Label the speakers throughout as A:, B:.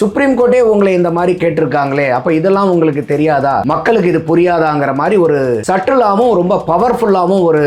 A: Supreme கோர்ட்டே உங்களை இந்த மாதிரி கேட்டிருக்காங்களே அப்ப இதெல்லாம் உங்களுக்கு தெரியாதா? மக்களுக்கு இது புரியாதாங்கிற மாதிரி ஒரு சட்டிலாவும் ரொம்ப பவர்ஃபுல்லாவும் ஒரு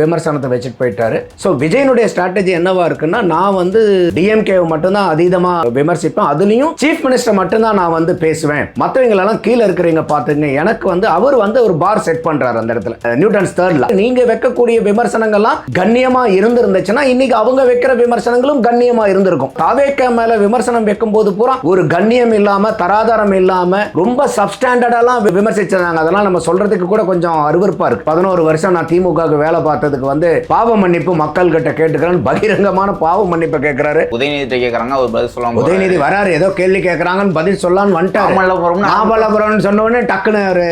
A: விமர்சனத்தை வச்சுட்டு போயிட்டாரு. ஸோ விஜயனுடைய ஸ்ட்ராட்டஜி என்னவா இருக்குன்னா நான் வந்து டிஎம்கே மட்டும்தான் அதீதமா விமர்சிப்பேன். அதுலயும் சீஃப் மினிஸ்டர் மட்டும்தான் நான் வந்து பேசுவேன். மற்றவங்களெல்லாம் கீழே இருக்கிறவங்க பார்த்துங்க எனக்கு வந்து அவர் வந்து ஒரு பார் செட் பண்றாரு அந்த இடத்துல. நியூட்டன்ஸ் தேர்ட்ல நீங்க வைக்கக்கூடிய விமர்சனங்கள்லாம் கண்ணியமா இருந்திருந்துச்சுன்னா இன்னைக்கு அவங்க வைக்கிற விமர்சனங்களும் கண்ணியமா இருந்திருக்கும். தாவேக்க மேல விமர்சனம் வைக்கும் போது பூரா ஒரு கண்ணியம் இல்லாம தராதாரம் இல்லாம ரொம்ப சப்ஸ்டாண்டர்டெல்லாம் விமர்சிச்சிருந்தாங்க. அதெல்லாம் நம்ம சொல்றதுக்கு கூட கொஞ்சம் அருவருப்பா இருக்கு. பதினோரு வருஷம் நான் திமுகவுக்கு வேலை பார்த்ததுக்கு வந்து பாவ மன்னிப்பு மக்கள் கிட்ட கேட்டுக்கிறேன் பகிரங்கமான பாவ மன்னிப்பை கேட்கிறாரு
B: உதயநிதி கேக்குறாங்க அவர் பதில் சொல்லாம
A: உதயநிதி வராரு ஏதோ கேள்வி கேட்கறாங்கன்னு பதில் சொல்லலாம்னு வந்துட்டாரு.
B: மாமல்லபுரம்னு
A: மாமல்லபுரம்னு சொன்ன டக்குன்னு ஒரு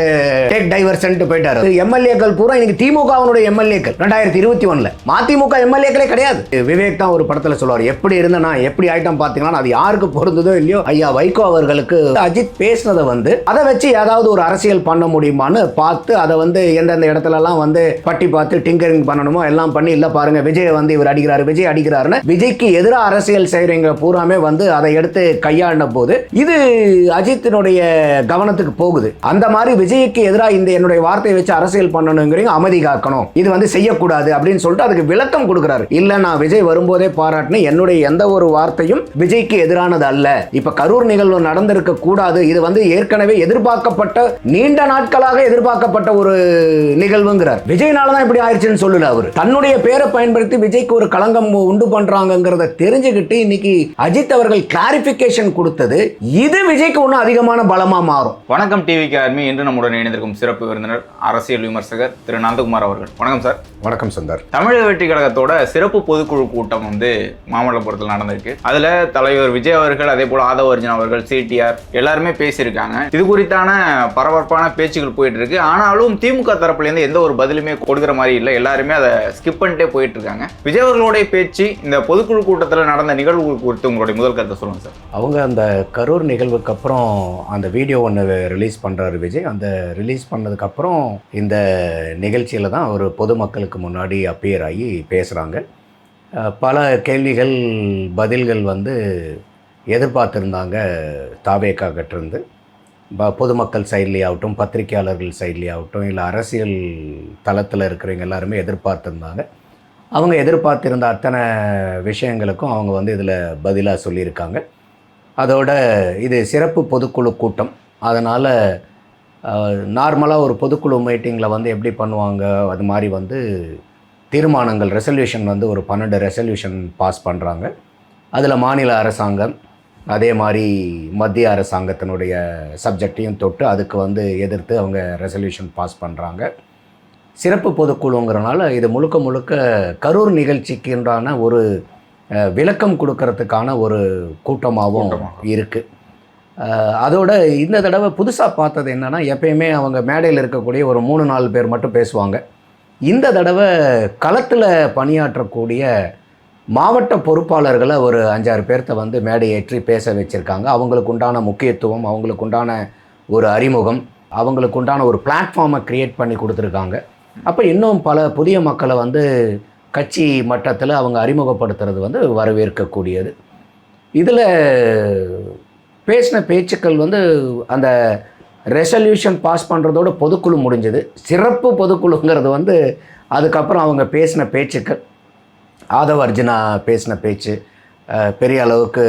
A: டேக் டைவர்சன் போயிட்டாரு. எம்எல்ஏக்கள் பூரா இன்னைக்கு திமுகவினுடைய எம்எல்ஏக்கள். ரெண்டாயிரத்தி இருபத்தி ஒண்ணுல. மதிமுக எம்எல்ஏக்களே கிடையாது. விவேக் தான் ஒரு படத்துல சொல்லுவார். எப்படி இருந்தனா எப்படி ஆயிட்டம் பாத்தீங்கன்னா அது யாருக்கு பொருந்ததோ இல்லையோ ஐயா வைகோ அவர்களுக்கு அஜித் பேசினதை வந்து அதை வச்சு ஏதாவது ஒரு அரசியல் பண்ண முடியுமான்னு பார்த்து அதை வந்து எந்தெந்த இடத்துல எல்லாம் வந்து பட்டி பார்த்து டிங்கரிங் பண்ணணுமோ எல்லாம் பண்ணி இல்ல பாருங்க விஜய் வந்து இவர் அடிக்கிறாரு விஜய் அடிக்கிறாருன்னு விஜய்க்கு எதிராக அரசியல் செய்றவங்க பூராமே வந்து அதை எடுத்து கையாண்ட போது இது அஜித்தினுடைய கவனத்துக்கு போகுது. அந்த மாதிரி விஜய்க்கு எதிராக இந்த என்னுடைய வார்த்தையை வச்சு அரசியல் பண்ணணுங்கிறீங்க அமைதி காக்கணும். இது வந்து செய்யக்கூடாது அப்படின்னு சொல்லிட்டு அதுக்கு விளக்கம் கொடுக்குறாரு. இல்ல நான் விஜய் வரும்போதே பாராட்டினேன். என்னுடைய எந்த ஒரு வார்த்தையும் விஜய்க்கு எதிரானது அல்ல. இப்ப கரூர் நிகழ்வு நடந்திருக்க கூடாது. இது வந்து ஏற்கனவே எதிர்பார்க்கப்பட்ட நீண்ட நாட்களாக எதிர்பார்க்கப்பட்ட ஒரு நிகழ்வுங்கிறார். விஜய்னால தான் இப்படி ஆயிடுச்சுன்னு சொல்லல அவர். தன்னுடைய பேரை பயன்படுத்தி விஜய்க்கு ஒரு களங்கம் உண்டு பண்றாங்கிறத தெரிஞ்சுக்கிட்டு இன்னைக்கு அஜித் அவர்கள் கிளாரிபிகேஷன் கொடுத்தது. இது விஜய்க்கு ஒன்றும் அதிகமான பலமா மாறும்.
B: வணக்கம் டிவி ஆர்மி. இன்று நம்முடன் இணைந்திருக்கும் சிறப்பு விருந்தினர் அரசியல் விமர்சகர் திரு நந்தகுமார் அவர்கள். வணக்கம் சார்.
A: வணக்கம் சுந்தர்.
B: தமிழக வெற்றி கழகத்தோட சிறப்பு பொதுக்குழு கூட்டம் வந்து மாமல்லபுரத்தில் நடந்திருக்கு. அதுல தலைவர் விஜய் அவர்கள் அதே போல ஆதவ அர்ஜுன் அவர்கள் சிடிஆர் எல்லாருமே பேசியிருக்காங்க. இது குறித்தான பரபரப்பான பேச்சுகள் போயிட்டு இருக்கு ஆனாலும் திமுக தரப்புலேருந்து எந்த ஒரு பதிலுமே கொடுக்குற மாதிரி இல்லை. எல்லாருமே அதை ஸ்கிப் பண்ணிட்டே போயிட்டு இருக்காங்க விஜய் அவர்களுடைய பேச்சு இந்த பொதுக்குழு கூட்டத்தில் நடந்த நிகழ்வுகள் குறித்து உங்களுடைய முதல் கருத்தை சொல்லுங்க சார்.
A: அவங்க அந்த கரூர் நிகழ்வுக்கு அப்புறம் அந்த வீடியோ ஒன்று ரிலீஸ் பண்ணுறாரு விஜய். அந்த ரிலீஸ் பண்ணதுக்கப்புறம் இந்த நிகழ்ச்சியில் தான் அவர் பொதுமக்களுக்கு முன்னாடி அப்பியர் ஆகி பேசுகிறாங்க பல கேள்விகள் பதில்கள் வந்து எதிர்பார்த்துருந்தாங்க தாவேக்கா கிட்டேருந்து. ப பொதுமக்கள் சைட்லேயாகட்டும் பத்திரிகையாளர்கள் சைட்லேயாகட்டும் இல்லை அரசியல் தளத்தில் இருக்கிறவங்க எல்லாருமே எதிர்பார்த்துருந்தாங்க. அவங்க எதிர்பார்த்திருந்த அத்தனை விஷயங்களுக்கும் அவங்க வந்து இதில் பதிலாக சொல்லியிருக்காங்க. அதோட இது சிறப்பு பொதுக்குழு கூட்டம். அதனால் நார்மலாக ஒரு பொதுக்குழு மீட்டிங்கில் வந்து எப்படி பண்ணுவாங்க அது மாதிரி வந்து தீர்மானங்கள் ரெசல்யூஷன் வந்து ஒரு பன்னெண்டு ரெசல்யூஷன் பாஸ் பண்ணுறாங்க. அதில் மாநில அரசாங்கம் அதே மாதிரி மத்திய அரசாங்கத்தினுடைய சப்ஜெக்டையும் தொட்டு அதுக்கு வந்து எதிர்த்து அவங்க ரெசல்யூஷன் பாஸ் பண்ணுறாங்க சிறப்பு பொதுக்குழுங்கிறனால இது முழுக்க முழுக்க கரூர் நிகழ்ச்சிக்குன்றான ஒரு விளக்கம் கொடுக்கறதுக்கான ஒரு கூட்டமாகவும்
B: கூட்டமாக.
A: இருக்குது அதோட இந்த தடவை புதுசாக பார்த்தது என்னென்னா எப்பயுமே அவங்க மேடையில் இருக்கக்கூடிய ஒரு மூணு நாலு பேர் மட்டும் பேசுவாங்க. இந்த தடவை களத்தில் பணியாற்றக்கூடிய மாவட்ட பொறுப்பாளர்களை ஒரு அஞ்சாறு பேர்த்த வந்து மேடையேற்றி பேச வச்சுருக்காங்க. அவங்களுக்கு உண்டான முக்கியத்துவம் அவங்களுக்கு உண்டான ஒரு அறிமுகம் அவங்களுக்கு உண்டான ஒரு பிளாட்ஃபார்மை க்ரியேட் பண்ணி கொடுத்துருக்காங்க. அப்போ இன்னும் பல புதிய மக்களை வந்து கட்சி மட்டத்தில் அவங்க அறிமுகப்படுத்துறது வந்து வரவேற்கக்கூடியது. இதில் பேசின பேச்சுக்கள் வந்து அந்த ரெசல்யூஷன் பாஸ் பண்ணுறதோட பொதுக்குழு முடிஞ்சது. சிறப்பு பொதுக்குழுங்கிறது வந்து அதுக்கப்புறம் அவங்க பேசின பேச்சுக்கள். ஆதவ அர்ஜுனா பேசின பேச்சு பெரிய அளவுக்கு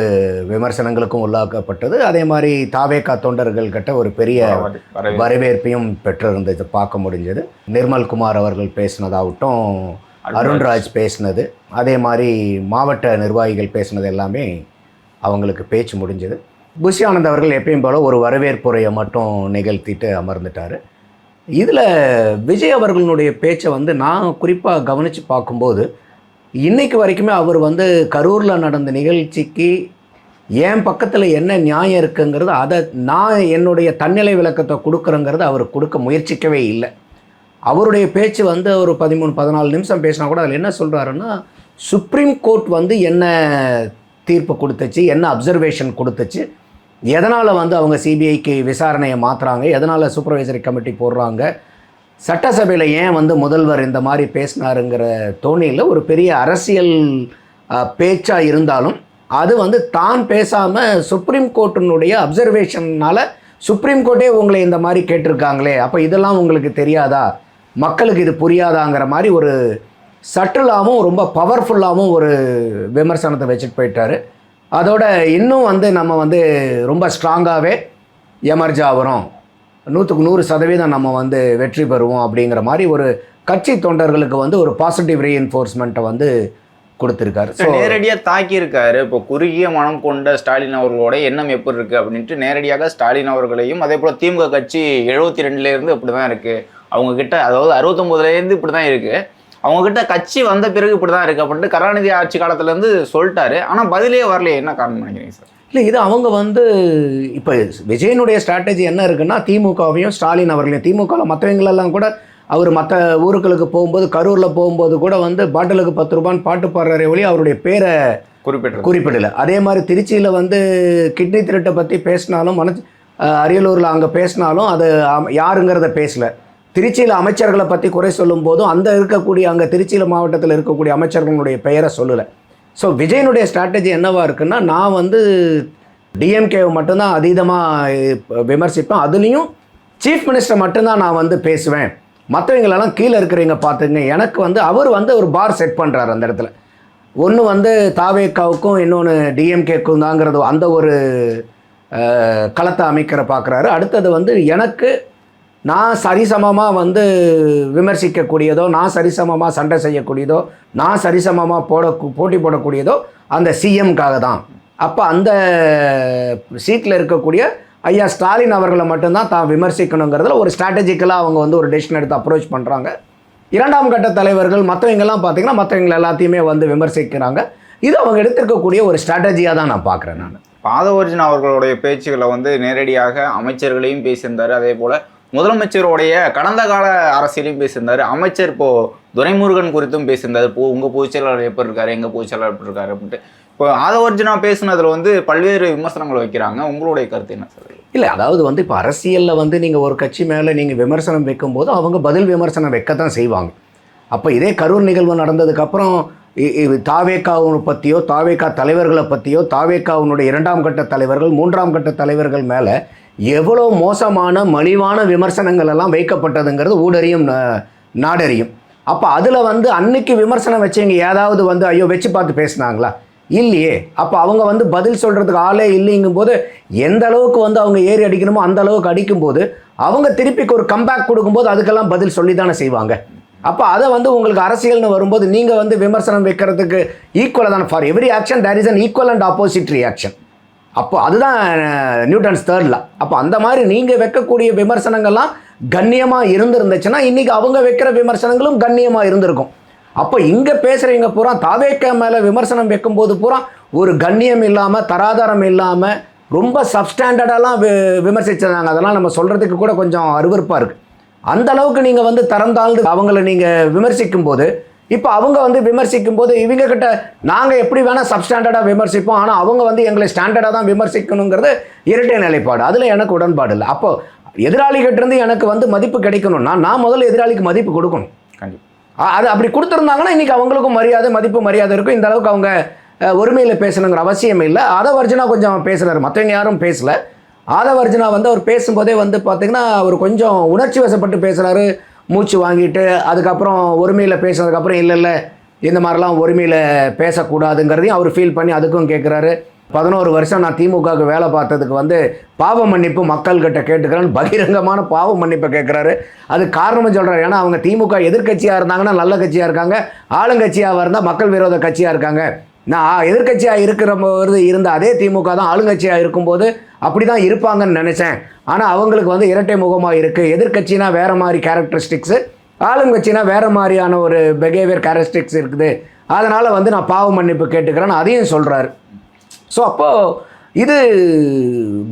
A: விமர்சனங்களுக்கும் உள்ளாக்கப்பட்டது. அதே மாதிரி தாவேக்கா தொண்டர்கள் கிட்ட ஒரு பெரிய
B: வரவேற்பு.
A: வரவேற்பையும் பெற்றிருந்தது பார்க்க முடிஞ்சது. நிர்மல் குமார் அவர்கள் பேசினதாகட்டும் அருண்ராஜ். பேசினது. அதே மாதிரி மாவட்ட நிர்வாகிகள் பேசினது எல்லாமே அவங்களுக்கு பேச்சு முடிஞ்சது. புஷி ஆனந்த் அவர்கள் எப்பயும் போல ஒரு வரவேற்புரையை மட்டும் நிகழ்த்திட்டு அமர்ந்துட்டார். இதில் விஜய் அவர்களுடைய பேச்சை வந்து நான் குறிப்பாக கவனித்து பார்க்கும்போது இன்றைக்கு வரைக்குமே அவர் வந்து கரூரில் நடந்த நிகழ்ச்சிக்கு என் பக்கத்தில் என்ன நியாயம் இருக்குங்கிறது அதை நான் என்னுடைய தன்னிலை விளக்கத்தை கொடுக்குறேங்கிறது அவர் கொடுக்க முயற்சிக்கவே இல்லை. அவருடைய பேச்சு வந்து ஒரு பதிமூணு பதினாலு நிமிஷம் பேசினா கூட அதில் என்ன சொல்கிறாருன்னா சுப்ரீம் கோர்ட் வந்து என்ன தீர்ப்பு கொடுத்துச்சு என்ன அப்சர்வேஷன் கொடுத்துச்சு எதனால் வந்து அவங்க சிபிஐக்கு விசாரணையை மாற்றுறாங்க எதனால் சூப்பர்வைசரி கமிட்டி போடுறாங்க சட்டசபையில் ஏன் வந்து முதல்வர் இந்த மாதிரி பேசினாருங்கிற தோணியில் ஒரு பெரிய அரசியல் பேச்சாக இருந்தாலும் அது வந்து தான் பேசாமல் சுப்ரீம் கோர்ட்டினுடைய அப்சர்வேஷன்னால சுப்ரீம் கோர்ட்டே உங்களை இந்த மாதிரி கேட்டிருக்காங்களே அப்போ இதெல்லாம் உங்களுக்கு தெரியாதா? மக்களுக்கு இது புரியாதாங்கிற மாதிரி ஒரு சட்டிலாகவும் ரொம்ப பவர்ஃபுல்லாகவும் ஒரு விமர்சனத்தை வச்சுட்டு போயிட்டார். அதோட இன்னும் வந்து நம்ம வந்து ரொம்ப ஸ்ட்ராங்காகவே எமர்ஜ் ஆகிறோம். நூற்றுக்கு நூறு சதவீதம் நம்ம வந்து வெற்றி பெறுவோம் அப்படிங்கிற மாதிரி ஒரு கட்சி தொண்டர்களுக்கு வந்து ஒரு பாசிட்டிவ் ரீஎன்ஃபோர்ஸ்மெண்ட்டை வந்து கொடுத்துருக்காரு. ஸோ
B: நேரடியாக தாக்கியிருக்காரு. இப்போ குறுகிய மனம் கொண்ட ஸ்டாலின் அவர்களோட எண்ணம் எப்படி இருக்குது அப்படின்ட்டு நேரடியாக ஸ்டாலின் அவர்களையும் அதே போல் திமுக கட்சி எழுபத்தி ரெண்டுலேருந்து இப்படி தான் இருக்குது அவங்கக்கிட்ட அதாவது அறுபத்தொம்போதுலேருந்து இப்படி தான் இருக்குது அவங்கக்கிட்ட கட்சி வந்த பிறகு இப்படி தான் இருக்குது அப்படின்ட்டு கருணாநிதி ஆட்சி காலத்துலேருந்து சொல்லிட்டாரு. ஆனால் பதிலே வரலையே. என்ன காரணம் நினைக்கிறீங்க சார்?
A: இல்லை இது அவங்க வந்து இப்போ விஜயனுடைய ஸ்ட்ராட்டஜி என்ன இருக்குன்னா திமுகவையும் ஸ்டாலின் அவர்களையும் திமுகவில் மற்றவங்களெல்லாம் கூட அவர் மற்ற ஊருகளுக்கு போகும்போது கரூரில் போகும்போது கூட வந்து பாட்டிலுக்கு பத்து ரூபான்னு பாட்டு பாடுறாரே ஒளி அவருடைய பேரை
B: குறிப்பிட்டிருக்கு
A: குறிப்பிடல. அதே மாதிரி திருச்சியில் வந்து கிட்னி திருட்டை பற்றி பேசினாலும் மன அரியலூரில் அங்கே பேசினாலும் அது யாருங்கிறத பேசல. திருச்சியில் அமைச்சர்களை பற்றி குறை சொல்லும் போதும் அந்த இருக்கக்கூடிய அங்கே திருச்சியில் மாவட்டத்தில் இருக்கக்கூடிய அமைச்சர்களுடைய பெயரை சொல்லலை. ஸோ விஜயனுடைய ஸ்ட்ராட்டஜி என்னவா இருக்குன்னா நான் வந்து டிஎம்கேவை மட்டும்தான் அதீதமாக விமர்சிப்பேன். அதுலேயும் சீஃப் மினிஸ்டர் மட்டும்தான் நான் வந்து பேசுவேன். மற்றவங்களெல்லாம் கீழே இருக்கிறவங்க பார்த்துங்க. எனக்கு வந்து அவர் வந்து ஒரு பார் செட் பண்ணுறாரு அந்த இடத்துல. ஒன்று வந்து தாவேக்காவுக்கும் இன்னொன்று டிஎம்கேக்கும் தாங்கிறது அந்த ஒரு களத்தை அமைக்கிற பார்க்குறாரு. அடுத்தது வந்து எனக்கு நான் சரிசமமாக வந்து விமர்சிக்கக்கூடியதோ நான் சரிசமமாக சண்டை செய்யக்கூடியதோ நான் சரிசமமாக போட போட்டி போடக்கூடியதோ அந்த சிஎம்காக தான். அப்போ அந்த சீட்டில் இருக்கக்கூடிய ஐயா ஸ்டாலின் அவர்களை மட்டும்தான் தான் விமர்சிக்கணுங்கிறதுல ஒரு ஸ்ட்ராட்டஜிக்கலாக அவங்க வந்து ஒரு டெசிஷன் எடுத்து அப்ரோச் பண்ணுறாங்க இரண்டாம் கட்ட தலைவர்கள் மற்றவங்கெல்லாம் பார்த்தீங்கன்னா மற்றவங்க எல்லாத்தையுமே வந்து விமர்சிக்கிறாங்க. இது அவங்க எடுத்திருக்கக்கூடிய ஒரு ஸ்ட்ராட்டஜியாக தான் நான் பார்க்குறேன் நான்.
B: பாதவர்ஜன் அவர்களுடைய பேச்சுகளை வந்து நேரடியாக அமைச்சர்களையும் பேசியிருந்தார். அதே போல் முதலமைச்சருடைய கடந்த கால அரசியலையும் பேசியிருந்தார். அமைச்சர் இப்போ துரைமுருகன் குறித்தும் பேசியிருந்தார். இப்போ உங்கள் பொதுச்செயலாளர் எப்படி இருக்காரு? எங்கள் பொதுச்செயலாளர் எப்படி இருக்காரு? அப்படின்ட்டு. இப்போ ஆதவர்ஜுனா பேசுனதில் வந்து பல்வேறு விமர்சனங்கள் வைக்கிறாங்க. உங்களுடைய கருத்து என்ன சார்?
A: இல்லை அதாவது வந்து இப்போ அரசியலில் வந்து நீங்கள் ஒரு கட்சி மேலே நீங்கள் விமர்சனம் வைக்கும்போது அவங்க பதில் விமர்சனம் வைக்கத்தான் செய்வாங்க. அப்போ இதே கரூர் நிகழ்வு நடந்ததுக்கப்புறம் தாவேக்காவை பற்றியோ தாவேக்கா தலைவர்களை பற்றியோ தாவேக்காவுனுடைய இரண்டாம் கட்ட தலைவர்கள் மூன்றாம் கட்ட தலைவர்கள் மேலே எவ்வளோ மோசமான மலிவான விமர்சனங்கள் எல்லாம் வைக்கப்பட்டதுங்கிறது ஊடறியும் நா- நாடறியும். அப்போ அதில் வந்து அன்னைக்கு விமர்சனம் வச்சவங்க ஏதாவது வந்து ஐயோ வச்சு பார்த்து பேசுனாங்களா? இல்லையே. அப்போ அவங்க வந்து பதில் சொல்கிறதுக்கு ஆளே இல்லைங்கும்போது எந்த அளவுக்கு வந்து அவங்க ஏறி அடிக்கணுமோ அந்த அளவுக்கு அடிக்கும்போது அவங்க திருப்பிக்கு ஒரு கம்பேக் கொடுக்கும்போது அதுக்கெல்லாம் பதில் சொல்லி தானே செய்வாங்க. அப்போ அதை வந்து உங்களுக்கு அரசியல்னு வரும்போது நீங்கள் வந்து விமர்சனம் வைக்கிறதுக்கு ஈக்குவலாக தானே. For every action there is an equal and opposite reaction அப்போ அதுதான் நியூட்டன்ஸ் தேர்டில் அப்போ அந்த மாதிரி நீங்கள் வைக்கக்கூடிய விமர்சனங்கள்லாம் கண்ணியமாக இருந்திருந்துச்சுன்னா இன்றைக்கி அவங்க வைக்கிற விமர்சனங்களும் கண்ணியமாக இருந்திருக்கும். அப்போ இங்கே பேசுகிறவங்க பூரா தாவேக்க மேலே விமர்சனம் வைக்கும்போது பூரா ஒரு கண்ணியம் இல்லாமல் தராதரம் இல்லாமல் ரொம்ப சப்ஸ்டாண்டர்டெல்லாம் வி விமர்சிச்சிருந்தாங்க. அதெல்லாம் நம்ம சொல்கிறதுக்கு கூட கொஞ்சம் அருவருப்பாக இருக்குது அந்த அளவுக்கு நீங்கள் வந்து தரம் தாழ்ந்து அவங்கள நீங்கள் விமர்சிக்கும் போது இப்போ அவங்க வந்து விமர்சிக்கும் போது இவங்க கிட்ட நாங்கள் எப்படி வேணால் சப்ஸ்டாண்டர்டாக விமர்சிப்போம். ஆனால் அவங்க வந்து எங்களை ஸ்டாண்டர்டாக தான் விமர்சிக்கணுங்கிறது இரட்டை நிலைப்பாடு. அதில் எனக்கு உடன்பாடு இல்லை. அப்போ எதிராளிகிட்ட இருந்து எனக்கு வந்து மதிப்பு கிடைக்கணும்னா நான் முதல்ல எதிராளிக்கு மதிப்பு கொடுக்கணும்.
B: கண்டிப்பா.
A: அ- அது அப்படி கொடுத்துருந்தாங்கன்னா இன்னைக்கு அவங்களுக்கும் மரியாதை மதிப்பு மரியாதை இருக்கும். இந்த அளவுக்கு அவங்க உரிமையில் பேசணுங்கிற அவசியம் இல்லை. ஆதவர்ஜுனா கொஞ்சம் பேசுகிறாரு மற்றவங்க யாரும் பேசல. ஆதவர்ஜுனா வந்து அவர் பேசும்போதே வந்து பார்த்தீங்கன்னா அவர் கொஞ்சம் உணர்ச்சி வசப்பட்டு பேசுகிறாரு மூச்சு வாங்கிட்டு அதுக்கப்புறம் ஒருமையில் பேசினதுக்கப்புறம் இல்லை இல்லை இந்த மாதிரிலாம் ஒருமையில் பேசக்கூடாதுங்கிறதையும் அவர் ஃபீல் பண்ணி அதுக்கும் கேட்குறாரு பதினோரு வருஷம் நான் திமுகவுக்கு வேலை பார்த்ததுக்கு வந்து பாவ மன்னிப்பு மக்கள்கிட்ட கேட்டுக்கிறேன்னு பகிரங்கமான பாவ மன்னிப்பை கேட்குறாரு அது காரணமும் சொல்கிறாரு ஏன்னா அவங்க திமுக எதிர்க்கட்சியாக இருந்தாங்கன்னா நல்ல கட்சியாக இருக்காங்க. ஆளுங்கட்சியாக இருந்தால் மக்கள் விரோத கட்சியாக இருக்காங்க. நான் எதிர்க்கட்சியாக இருக்கிற போது இருந்த அதே திமுக தான் ஆளுங்கட்சியாக இருக்கும்போது அப்படி தான் இருப்பாங்கன்னு நினச்சேன். ஆனால் அவங்களுக்கு வந்து இரட்டை முகமாக இருக்குது எதிர்கட்சினா வேறு மாதிரி கேரக்டரிஸ்டிக்ஸு ஆளுங்கட்சினா வேறு மாதிரியான ஒரு பிஹேவியர் கேரக்டரிஸ்டிக்ஸ் இருக்குது. அதனால் வந்து நான் பாவ மன்னிப்பு கேட்டுக்கிறேன்னு அதையும் சொல்கிறாரு ஸோ அப்போது இது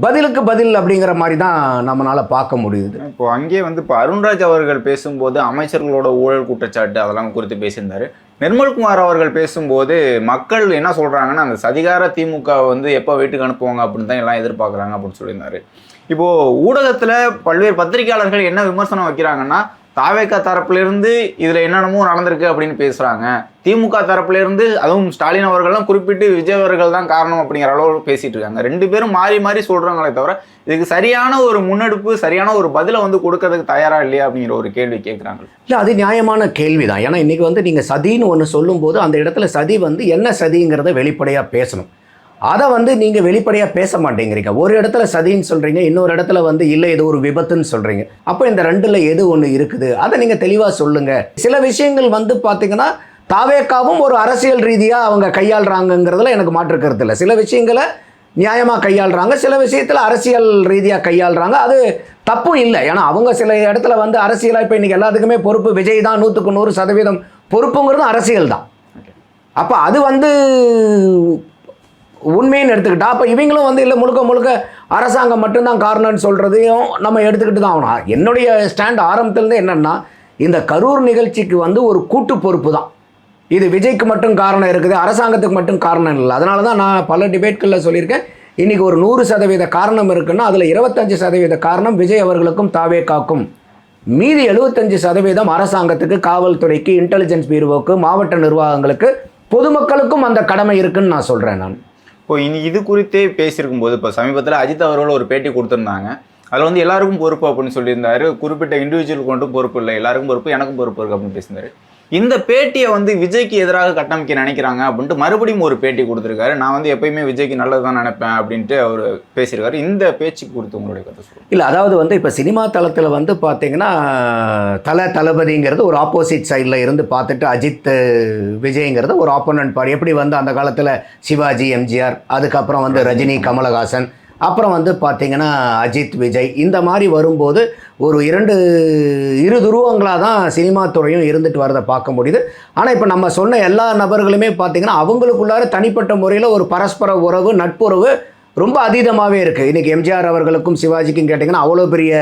A: பதிலுக்கு பதில் அப்படிங்கிற மாதிரி தான் நம்மளால் பார்க்க முடியுது.
B: இப்போ அங்கேயே வந்து இப்போ அருண்ராஜ் அவர்கள் பேசும்போது அமைச்சர்களோட ஊழல் குற்றச்சாட்டு அதெல்லாம் குறித்து பேசியிருந்தாரு. நிர்மல்குமார் அவர்கள் பேசும்போது மக்கள் என்ன சொல்கிறாங்கன்னா அந்த சதிகார திமுக வந்து எப்போ வீட்டுக்கு அனுப்புவாங்க அப்படின்னு தான் எல்லாம் எதிர்பார்க்குறாங்க அப்படின்னு சொல்லியிருந்தாரு. இப்போது ஊடகத்தில் பல்வேறு பத்திரிகையாளர்கள் என்ன விமர்சனம் வைக்கிறாங்கன்னா தாவேக்கா தரப்புலேருந்து இதில் என்னென்னமோ நடந்திருக்கு அப்படின்னு பேசுகிறாங்க திமுக தரப்புலேருந்து அதுவும் ஸ்டாலின் அவர்கள்லாம் குறிப்பிட்டு விஜய் அவர்கள் தான் காரணம் அப்படிங்கிற அளவு பேசிகிட்டு இருக்காங்க. ரெண்டு பேரும் மாறி மாறி சொல்கிறாங்களே தவிர இதுக்கு சரியான ஒரு முன்னெடுப்பு சரியான ஒரு பதிலை வந்து கொடுக்கறதுக்கு தயாராக இல்லையா அப்படிங்கிற ஒரு கேள்வி கேட்குறாங்க
A: இல்லை அது நியாயமான கேள்வி தான் ஏன்னா இன்றைக்கி வந்து நீங்கள் சதின்னு ஒன்று சொல்லும்போது அந்த இடத்துல சதி வந்து என்ன சதிங்கிறத வெளிப்படையாக பேசணும். அதை வந்து நீங்கள் வெளிப்படையாக பேச மாட்டேங்கிறீங்க. ஒரு இடத்துல சதின்னு சொல்கிறீங்க இன்னொரு இடத்துல வந்து இல்லை இது ஒரு விபத்துன்னு சொல்கிறீங்க அப்போ இந்த ரெண்டில் எது ஒன்று இருக்குது? அதை நீங்கள் தெளிவாக சொல்லுங்கள் சில விஷயங்கள் வந்து பார்த்தீங்கன்னா தாவேக்காவும் ஒரு அரசியல் ரீதியாக அவங்க கையாளுறாங்கங்கிறதுல எனக்கு மாற்று கருத்து இல்லை. சில விஷயங்களை நியாயமாக கையாளுறாங்க சில விஷயத்தில் அரசியல் ரீதியாக கையாளுறாங்க. அது தப்பும் இல்லை. ஏன்னா அவங்க சில இடத்துல வந்து அரசியலாக இப்போ இன்றைக்கி எல்லாத்துக்குமே பொறுப்பு விஜய் தான் நூற்றுக்கு நூறு சதவீதம் பொறுப்புங்கிறதும் அரசியல் தான். அப்போ அது வந்து உண்மைன்னு எடுத்துக்கிட்டா அப்போ இவங்களும் வந்து இல்லை முழுக்க முழுக்க அரசாங்கம் மட்டும்தான் காரணம்னு சொல்கிறதையும் நம்ம எடுத்துக்கிட்டு தான் ஆகணும். என்னுடைய ஸ்டாண்ட் ஆரம்பத்துலேருந்து என்னென்னா இந்த கரூர் நிகழ்ச்சிக்கு வந்து ஒரு கூட்டு பொறுப்பு தான். இது விஜய்க்கு மட்டும் காரணம் இருக்குது அரசாங்கத்துக்கு மட்டும் காரணம் இல்லை. அதனால தான் நான் பல டிபேட்களில் சொல்லியிருக்கேன் இன்றைக்கி ஒரு நூறு சதவீத காரணம் இருக்குன்னா அதில் இருபத்தஞ்சு சதவீத காரணம் விஜய் அவர்களுக்கும் தாவே காக்கும் மீதி எழுபத்தஞ்சு சதவீதம் அரசாங்கத்துக்கு காவல்துறைக்கு இன்டெலிஜென்ஸ் பீரோவுக்கு மாவட்ட நிர்வாகங்களுக்கு பொதுமக்களுக்கும் அந்த கடமை இருக்குன்னு நான் சொல்கிறேன் நான்.
B: இப்போ இனி இது குறித்தே பேசியிருக்கும் போது இப்போ சமீபத்தில் அஜித் அவர்கள் ஒரு பேட்டி கொடுத்துருந்தாங்க. அதில் வந்து எல்லாருக்கும் பொறுப்பு அப்படின்னு சொல்லியிருந்தாரு. குறிப்பிட்ட இண்டிவிஜுவலுக்கு மட்டும் பொறுப்பு இல்லை. எல்லாருக்கும் பொறுப்பு எனக்கும் பொறுப்பு இருக்கு அப்படின்னு பேசியிருந்தாரு. இந்த பேட்டியை வந்து விஜய்க்கு எதிராக கட்டமைக்க நினைக்கிறாங்க அப்படின்ட்டு மறுபடியும் ஒரு பேட்டி கொடுத்துருக்காரு. நான் வந்து எப்பயுமே விஜய்க்கு நல்லது தான் நினைப்பேன் அப்படின்ட்டு அவர் பேசியிருக்காரு. இந்த பேச்சு கொடுத்து உங்களுடைய கதை சொல்லுங்கள்
A: இல்லை அதாவது வந்து இப்போ சினிமா தளத்தில் வந்து பார்த்தீங்கன்னா தல தளபதிங்கிறது ஒரு ஆப்போசிட் சைடில் இருந்து பார்த்துட்டு அஜித் விஜய்ங்கிறது ஒரு ஆப்போனன்ட் பார் எப்படி வந்து அந்த காலத்தில் சிவாஜி எம்ஜிஆர் அதுக்கப்புறம் வந்து ரஜினி கமலஹாசன் அப்புறம் வந்து பார்த்திங்கன்னா அஜித் விஜய் இந்த மாதிரி வரும்போது ஒரு இரண்டு இரு துருவங்களாக தான் சினிமா துறையும் இருந்துட்டு வரதை பார்க்க முடியுது. ஆனால் இப்போ நம்ம சொன்ன எல்லா நபர்களுமே பார்த்தீங்கன்னா அவங்களுக்குள்ளார தனிப்பட்ட முறையில் ஒரு பரஸ்பர உறவு நட்புறவு ரொம்ப அதீதமாகவே இருக்குது இன்றைக்கி எம்ஜிஆர் அவர்களுக்கும் சிவாஜிக்கும் கேட்டிங்கன்னா அவ்வளோ பெரிய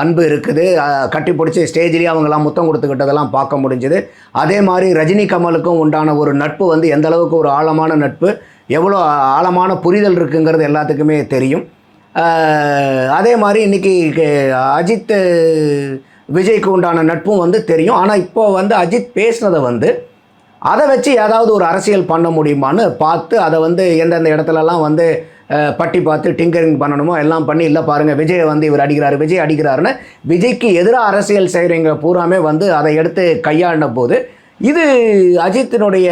A: அன்பு இருக்குது. கட்டி பிடிச்சி ஸ்டேஜ்லேயே அவங்கெல்லாம் முத்தம் கொடுத்துக்கிட்டதெல்லாம் பார்க்க முடிஞ்சுது. அதே மாதிரி ரஜினி கமலுக்கும் உண்டான ஒரு நட்பு வந்து எந்த அளவுக்கு ஒரு ஆழமான நட்பு எவ்வளோ ஆழமான புரிதல் இருக்குங்கிறது எல்லாத்துக்குமே தெரியும். அதே மாதிரி இன்றைக்கி அஜித் விஜய்க்கு உண்டான நட்பும் வந்து தெரியும். ஆனால் இப்போ வந்து அஜித் பேசுனதை வந்து அதை வச்சு ஏதாவது ஒரு அரசியல் பண்ண முடியுமான்னு பார்த்து அதை வந்து எந்தெந்த இடத்துலலாம் வந்து பட்டி பார்த்து டிங்கரிங் பண்ணணுமோ எல்லாம் பண்ணி இல்லை பாருங்கள் விஜய் வந்து இவர் அடிக்கிறாரு விஜய் அடிக்கிறாருன்னு விஜய்க்கு எதிராக அரசியல் செய்கிறவங்க பூராமே வந்து அதை எடுத்து கையாண்ட போது இது அஜித்தினுடைய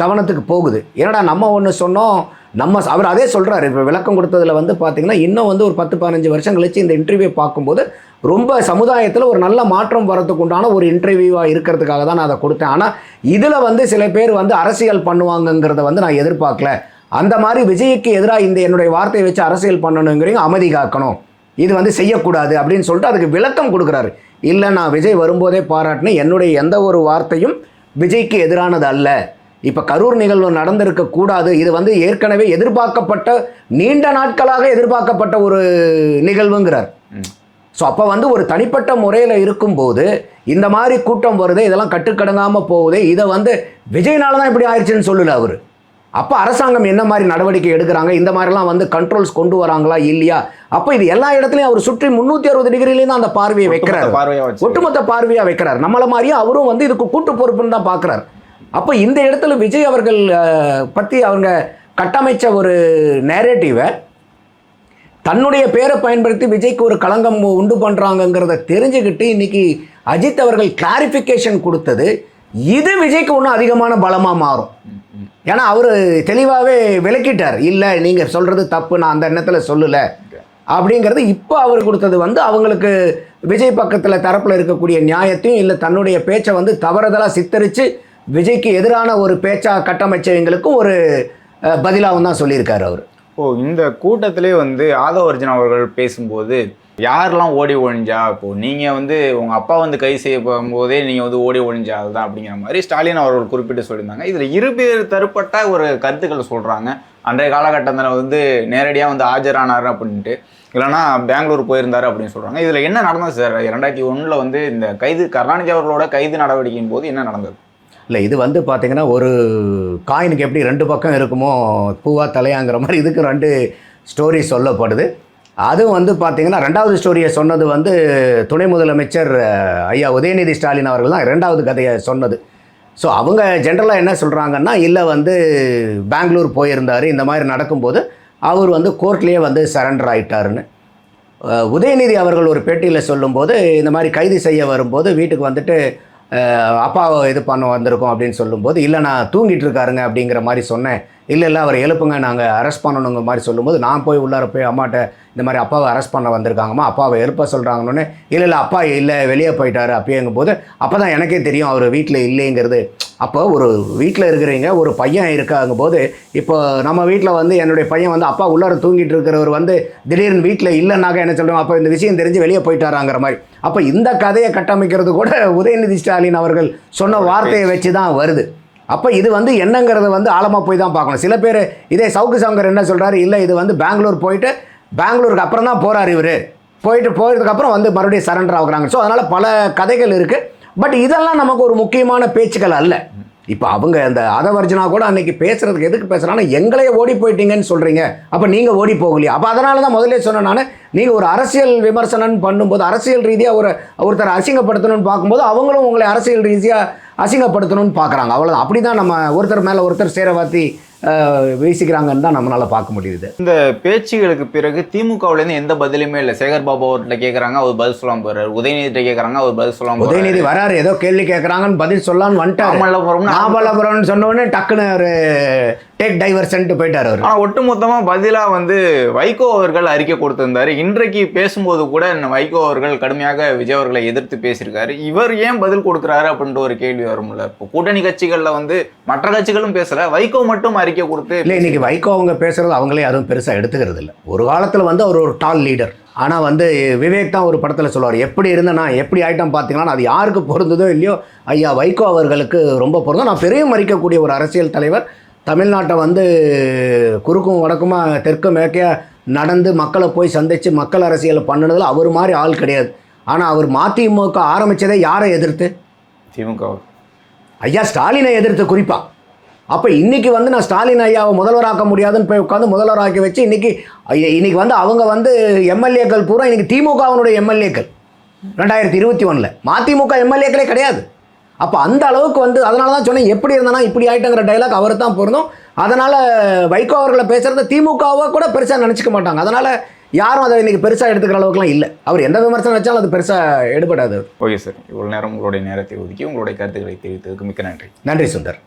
A: கவனத்துக்கு போகுது. என்னடா நம்ம ஒன்று சொன்னோம் நம்ம அவர் அதே சொல்கிறாரு இப்போ விளக்கம் கொடுத்ததில் வந்து பார்த்திங்கன்னா இன்னும் வந்து ஒரு பத்து பதினஞ்சு வருஷம் கழிச்சு இந்த இன்டர்வியூ பார்க்கும்போது ரொம்ப சமுதாயத்தில் ஒரு நல்ல மாற்றம் வரத்துக்கு உண்டான ஒரு இன்டர்வியூவாக இருக்கிறதுக்காக தான் நான் அதை கொடுத்தேன். ஆனால் இதில் வந்து சில பேர் வந்து அரசியல் பண்ணுவாங்கங்கிறத வந்து நான் எதிர்பார்க்கல. அந்த மாதிரி விஜய்க்கு எதிராக இந்த என்னுடைய வார்த்தையை வச்சு அரசியல் பண்ணணுங்கிறீங்க அமைதி காக்கணும். இது வந்து செய்யக்கூடாது அப்படின்னு சொல்லிட்டு அதுக்கு விளக்கம் கொடுக்குறாரு. இல்லை நான் விஜய் வரும்போதே பாராட்டினேன். என்னுடைய எந்த ஒரு வார்த்தையும் விஜய்க்கு எதிரானது அல்ல. இப்போ கரூர் நிகழ்வு நடந்திருக்க கூடாது. இது வந்து ஏற்கனவே எதிர்பார்க்கப்பட்ட நீண்ட நாட்களாக எதிர்பார்க்கப்பட்ட ஒரு நிகழ்வுங்கிறார். ஸோ அப்போ வந்து ஒரு தனிப்பட்ட முறையில் இருக்கும்போது இந்த மாதிரி கூட்டம் வருது இதெல்லாம் கட்டுக்கடங்காமல் போகுது. இதை வந்து விஜய்னால தான் இப்படி ஆயிடுச்சுன்னு சொல்லல அவர். அப்போ அரசாங்கம் என்ன மாதிரி நடவடிக்கை எடுக்கிறாங்க? இந்த மாதிரிலாம் வந்து கண்ட்ரோல்ஸ் கொண்டு வராங்களா? இல்லையா? அப்போ இது எல்லா இடத்துலையும் அவர் சுற்றி முந்நூற்றி அறுபது டிகிரிலையும் தான் அந்த பார்வையை வைக்கிறார். ஒட்டுமொத்த பார்வையாக வைக்கிறார். நம்மள மாதிரியே அவரும் வந்து இதுக்கு கூட்டு பொறுப்புன்னு தான் பார்க்குறாரு அப்போ இந்த இடத்துல விஜய் அவர்கள் பற்றி அவங்க கட்டமைச்ச ஒரு நேரேட்டிவை தன்னுடைய பேரை பயன்படுத்தி விஜய்க்கு ஒரு களங்கம் உண்டு பண்ணுறாங்கங்கிறத தெரிஞ்சுக்கிட்டு இன்னைக்கு அஜித் அவர்கள் கிளாரிஃபிகேஷன் கொடுத்தது. இது விஜய்க்கு இன்னும் அதிகமான பலமாக மாறும். ஏன்னா அவர் தெளிவாகவே விளக்கிட்டார். இல்லை நீங்கள் சொல்கிறது தப்பு. நான் அந்த எண்ணத்தில் சொல்லலை. அப்படிங்கிறது இப்போ அவர் கொடுத்தது வந்து அவங்களுக்கு விஜய் பக்கத்தில் தரப்பில் இருக்கக்கூடிய நியாயத்தையும் இல்லை தன்னுடைய பேச்சை வந்து தவறுதலாக சித்தரித்து விஜய்க்கு எதிரான ஒரு பேச்சாக கட்டமைச்சவங்களுக்கும் ஒரு பதிலாகவும் தான் சொல்லியிருக்காரு அவர்.
B: ஓ இந்த கூட்டத்திலே வந்து ஆதவ அர்ஜுன் அவர்கள் பேசும்போது யாரெல்லாம் ஓடி ஒழிஞ்சா இப்போது நீங்கள் வந்து உங்கள் அப்பா வந்து கை செய்ய போகும்போதே நீங்கள் வந்து ஓடி ஒழிஞ்சா அதுதான் அப்படிங்கிற மாதிரி ஸ்டாலின் அவர்கள் குறிப்பிட்டு சொல்லியிருந்தாங்க. இதில் இரு பேர் தரப்பட்ட ஒரு கருத்துக்கள் சொல்கிறாங்க அன்றைய காலகட்டத்தில் வந்து நேரடியாக வந்து ஆஜரானார் அப்படின்ட்டு இல்லைன்னா பெங்களூர் போயிருந்தார் அப்படின்னு சொல்கிறாங்க இதில் என்ன நடந்தது சார்? ரெண்டாயிரத்தி ஒன்றில் வந்து இந்த கைது கருணாநிதி அவர்களோட கைது நடவடிக்கையின் போது என்ன நடந்தது?
A: இல்லை இது வந்து பார்த்தீங்கன்னா ஒரு காயினுக்கு எப்படி ரெண்டு பக்கம் இருக்குமோ பூவா தலையாங்கிற மாதிரி இதுக்கு ரெண்டு ஸ்டோரி சொல்லப்படுது. அதுவும் வந்து பார்த்தீங்கன்னா ரெண்டாவது ஸ்டோரியை சொன்னது வந்து துணை முதலமைச்சர் ஐயா உதயநிதி ஸ்டாலின் அவர்கள் தான் ரெண்டாவது கதையை சொன்னது. ஸோ அவங்க ஜென்ரலாக என்ன சொல்கிறாங்கன்னா இல்லை வந்து பெங்களூர் போயிருந்தார் இந்த மாதிரி நடக்கும்போது அவர் வந்து கோர்ட்லேயே வந்து சரண்டர் ஆகிட்டாருன்னு உதயநிதி அவர்கள் ஒரு பேட்டியில் சொல்லும்போது இந்த மாதிரி கைது செய்ய வரும்போது வீட்டுக்கு வந்துட்டு அப்பாவை இது பண்ண வந்திருக்கோம் அப்படின்னு சொல்லும்போது இல்லை நான் தூங்கிட்டு இருக்காருங்க அப்படிங்கிற மாதிரி சொன்னேன். இல்லை இல்லை அவர் எழுப்புங்க நாங்கள் அரெஸ்ட் பண்ணணுங்க மாதிரி சொல்லும்போது நான் போய் உள்ளார போய் அம்மாட்ட இந்த மாதிரி அப்பாவை அரெஸ்ட் பண்ண வந்திருக்காங்கம்மா அப்பாவை எழுப்ப சொல்கிறாங்கன்னு இல்லை இல்லை அப்பா இல்லை வெளியே போயிட்டாரு அப்பயேங்கும் போது அப்போ தான் எனக்கே தெரியும் அவர் வீட்டில் இல்லைங்கிறது. அப்போ ஒரு வீட்டில் இருக்கிறீங்க ஒரு பையன் இருக்காங்க போது இப்போ நம்ம வீட்டில் வந்து என்னுடைய பையன் வந்து அப்பா உள்ளார தூங்கிட்டு இருக்கிறவர் வந்து திடீர்னு வீட்டில் இல்லைனாக்க என்ன சொல்லுவோம் அப்போ இந்த விஷயம் தெரிஞ்சு வெளியே போயிட்டாராங்கிற மாதிரி. அப்போ இந்த கதையை கட்டமைக்கிறது கூட உதயநிதி ஸ்டாலின் அவர்கள் சொன்ன வார்த்தையை வச்சு தான் வருது. அப்போ இது வந்து என்னங்கிறத வந்து ஆழமாக போய் தான் பார்க்கணும். சில பேர் இதே சவுக்கு சங்கர் என்ன சொல்கிறாரு இல்லை இது வந்து பெங்களூர் போயிட்டு பெங்களூருக்கு அப்புறம் தான் போகிறார் இவர். போயிட்டு போயதுக்கப்புறம் வந்து மறுபடியும் சரண்டர் ஆகுறாங்க. ஸோ அதனால் பல கதைகள் இருக்குது பட் இதெல்லாம் நமக்கு ஒரு முக்கியமான பேச்சுக்கள் அல்ல. இப்போ அவங்க அந்த அதவர்ஜனா கூட அன்றைக்கி பேசுகிறதுக்கு எதுக்கு பேசுறாங்கன்னா எங்களே ஓடி போயிட்டீங்கன்னு சொல்கிறீங்க அப்போ நீங்கள் ஓடி போகலையா? அப்போ அதனால தான் முதல்ல சொன்னேன் நான் நீங்கள் ஒரு அரசியல் விமர்சனம் பண்ணும்போது அரசியல் ரீதியாக ஒரு ஒருத்தரை அசிங்கப்படுத்தணும்னு பார்க்கும்போது அவங்களும் உங்களை அரசியல் ரீதியாக அசிங்கப்படுத்தணும்னு பார்க்குறாங்க. அவ்வளோதான் அப்படி தான் நம்ம ஒருத்தர் மேலே ஒருத்தர் சேரவாத்தி வீசிக்கிறாங்கன்னு தான் நம்மளால் பார்க்க முடியுது.
B: இந்த பேச்சுகளுக்கு பிறகு திமுகவுலேருந்து எந்த பதிலுமே இல்லை. சேகர் பாபு அவர்கிட்ட கேட்குறாங்க அவர் பதில் சொல்லாம போறாரு. உதயநிதிட்ட கேட்குறாங்க அவர் பதில் சொல்லாம போறாரு.
A: உதயநிதி வராரு ஏதோ கேள்வி கேட்குறாங்கன்னு பதில் சொல்லலான்னு வந்துட்டாரு.
B: மாமல்லபுரம்னு
A: மாமல்லபுரம்னு சொன்ன உடனே டக்குன்னு ஒரு டேக் டைவர்சன்ட்டு போயிட்டார் அவர்.
B: ஆனா ஒட்டுமொத்தமா பதிலா வந்து வைகோ அவர்கள் அறிக்கை கொடுத்திருந்தாரு. இன்றைக்கு பேசும்போது கூட இந்த வைகோ அவர்கள் கடுமையாக விஜய் அவர்களை எதிர்த்து பேசியிருக்காரு. இவர் ஏன் பதில் கொடுக்குறாரு அப்படின்ற ஒரு கேள்வி வரும்ல. இப்போ கூட்டணி கட்சிகள்ல வந்து மற்ற கட்சிகளும் பேசல. வைகோ மட்டும் அறிக்கை கொடுத்து
A: இல்லை இன்னைக்கு வைகோ அவங்க பேசுறது அவங்களே அதுவும் பெருசாக எடுத்துக்கிறது இல்லை. ஒரு காலத்தில் வந்து அவர் ஒரு டால் லீடர் ஆனால் வந்து விவேக் தான் ஒரு படத்தில் சொல்லுவார். எப்படி இருந்தேன்னா எப்படி ஆயிட்டம் பார்த்தீங்கன்னா அது யாருக்கு பொருந்ததோ இல்லையோ? ஐயா வைகோ அவர்களுக்கு ரொம்ப பொருந்தும். நான் பெரிய மறிக்கக்கூடிய ஒரு அரசியல் தலைவர். தமிழ்நாட்டை வந்து குறுக்கும் வடக்குமா தெற்கு மேற்கே நடந்து மக்களை போய் சந்தித்து மக்கள் அரசியல் பண்ணுனதுல அவர் மாதிரி ஆள் கிடையாது. ஆனால் அவர் மதிமுக ஆரம்பித்ததே யாரை எதிர்த்து?
B: திமுக.
A: ஐயா ஸ்டாலினை எதிர்த்து குறிப்பா. அப்போ இன்னைக்கு வந்து நான் ஸ்டாலின் ஐயாவை முதல்வராக்க முடியாதுன்னு போய் உட்காந்து முதல்வராக்கி வச்சு இன்னைக்கு ஐயா, இன்னைக்கு வந்து அவங்க வந்து எம்எல்ஏக்கள் பூரா இன்னைக்கு திமுகவினுடைய எம்எல்ஏக்கள். ரெண்டாயிரத்தி இருபத்தி ஒன்றில் மதிமுக எம்எல்ஏக்களே கிடையாது. அப்போ அந்த அளவுக்கு வந்து அதனால தான் சொன்னேன் எப்படி இருந்தானா இப்படி ஆயிட்டங்கிற டைலாக் அவர் தான் பொருந்தும். அதனால் வைகோ அவர்களை பேசுகிறத திமுகவை கூட பெருசாக நினச்சிக்க மாட்டாங்க. அதனால் யாரும் அதை இன்னைக்கு பெருசாக எடுத்துக்கிற அளவுக்குலாம் இல்லை. அவர் எந்த விமர்சனம் வச்சாலும் அது பெருசாக எடுபடாது.
B: Okay sir. இவ்வளவு நேரம் உங்களுடைய நேரத்தை ஒதுக்கி உங்களுடைய கருத்துக்களை தெரிவித்ததுக்கு மிக்க நன்றி.
A: நன்றி சுந்தர்.